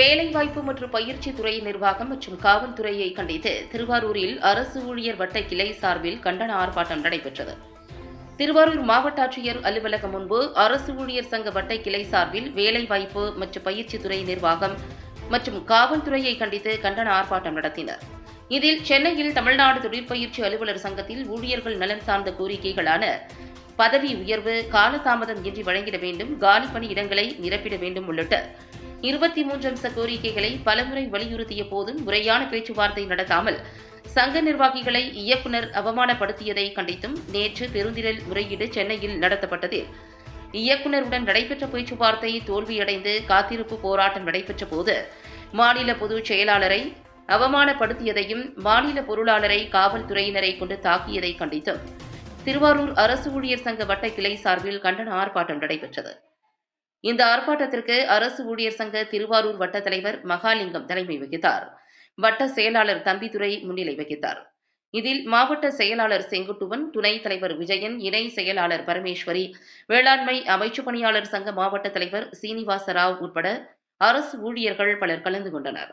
வேலைவாய்ப்பு மற்றும் பயிற்சி துறை நிர்வாகம் மற்றும் காவல்துறையை கண்டித்து திருவாரூரில் அரசு ஊழியர் வட்ட கிளை சார்பில் கண்டன ஆர்ப்பாட்டம் நடைபெற்றது. திருவாரூர் மாவட்ட ஆட்சியர் அலுவலகம் முன்பு அரசு ஊழியர் சங்க வட்ட கிளை சார்பில் வேலைவாய்ப்பு மற்றும் பயிற்சி துறை நிர்வாகம் மற்றும் காவல்துறையை கண்டித்து கண்டன ஆர்ப்பாட்டம் நடத்தினர். இதில் சென்னையில் தமிழ்நாடு தொழிற்பயிற்சி அலுவலர் சங்கத்தில் ஊழியர்கள் நலன் சார்ந்த கோரிக்கைகளான பதவி உயர்வு காலதாமதம் இன்றி வழங்கிட வேண்டும் காலி பணி இடங்களை நிரப்பிட வேண்டும் உள்ளிட்ட இருபத்தி மூன்று அம்ச கோரிக்கைகளை பலமுறை வலியுறுத்திய போதும் முறையான பேச்சுவார்த்தை நடத்தாமல் சங்க நிர்வாகிகளை இயக்குனர் அவமானப்படுத்தியதை கண்டித்தும் நேற்று பெருந்திரல் முறையீடு சென்னையில் நடத்தப்பட்டதில் இயக்குனருடன் நடைபெற்ற பேச்சுவார்த்தை தோல்வியடைந்து காத்திருப்பு போராட்டம் நடைபெற்ற போது மாநில பொதுச் செயலாளரை அவமானப்படுத்தியதையும் மாநில பொருளாளரை காவல்துறையினரை கொண்டு தாக்கியதை கண்டித்தும் திருவாரூர் அரசு ஊழியர் சங்க வட்ட கிளை சார்பில் கண்டன ஆர்ப்பாட்டம் நடைபெற்றது. இந்த ஆர்ப்பாட்டத்திற்கு அரசு ஊழியர் சங்க திருவாரூர் வட்ட தலைவர் மகாலிங்கம் தலைமை வகித்தார். வட்ட செயலாளர் தம்பிதுரை முன்னிலை வகித்தார். இதில் மாவட்ட செயலாளர் செங்குட்டுவன் துணைத் தலைவர் விஜயன் இணை செயலாளர் பரமேஸ்வரி வேளாண்மை அமைச்சு பணியாளர் சங்க மாவட்ட தலைவர் சீனிவாச ராவ் உட்பட அரசு ஊழியர்கள் பலர் கலந்து கொண்டனர்.